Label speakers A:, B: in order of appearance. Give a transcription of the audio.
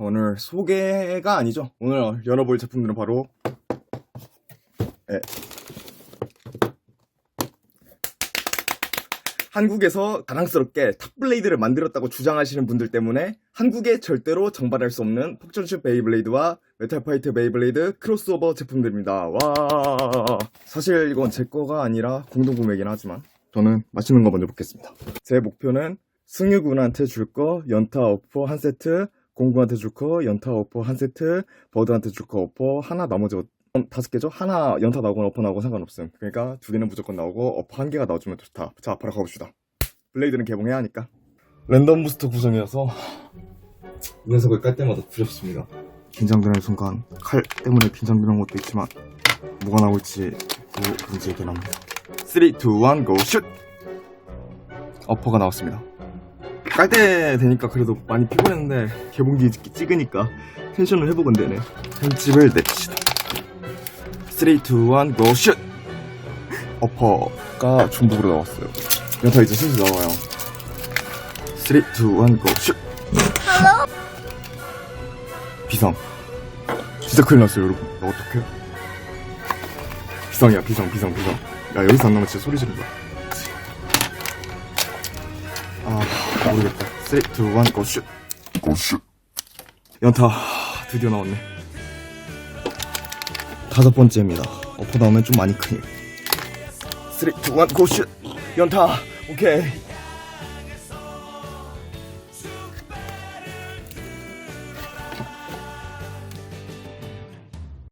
A: 오늘 소개가 아니죠. 오늘 열어볼 제품들은 바로 예. 한국에서 자랑스럽게 탑블레이드를 만들었다고 주장하시는 분들 때문에 한국에 절대로 정발할 수 없는 폭전슈 베이블레이드와 메탈파이트 베이블레이드 크로스오버 제품들입니다. 와 사실 이건 제 거가 아니라 공동구매이긴 하지만 저는 맛있는 거 먼저 먹겠습니다. 제 목표는 승유군한테 줄 거 연타 어퍼 한 세트 공구한테 줄 거 연타 어퍼 한 세트 버드한테 줄 거 어퍼 하나 나머지 어- 다섯 개죠? 하나 연타 나오거나 어퍼 나오고 상관없음. 그러니까 두 개는 무조건 나오고 어퍼 한 개가 나와주면 좋다. 자, 바로 가봅시다. 블레이드는 개봉해야 하니까. 랜덤 부스터 구성이어서 이 녀석을 깔 때마다 두렵습니다. 긴장되는 순간 칼 때문에 긴장되는 것도 있지만 뭐가 나올지 그 문제이긴 합니다. 3, 2, 1, GO 슛! 어퍼가 나왔습니다. 깔 때 되니까 그래도 많이 피곤했는데 개봉기 찍으니까 텐션을 회복은 되네. 편집을 내립시다. 3, 2, 1, GO 슛! 어퍼가 중복으로 나왔어요. 연타 이제 슬슬 나와요. 3, 2, 1, GO 슛! 비상. 진짜 큰일 났어요, 여러분. 나 어떡해? 비상이야, 비상, 비상, 비상. 야, 여기서 안 나면 진짜 소리 지른다. 모르겠다. 3, 2, 1, GO 슛! GO 슛! 연타, 드디어 나왔네. 다섯 번째입니다. 어퍼 나오면 좀 많이 크니. 3, 2, 1, GO 슛! 연타, 오케이.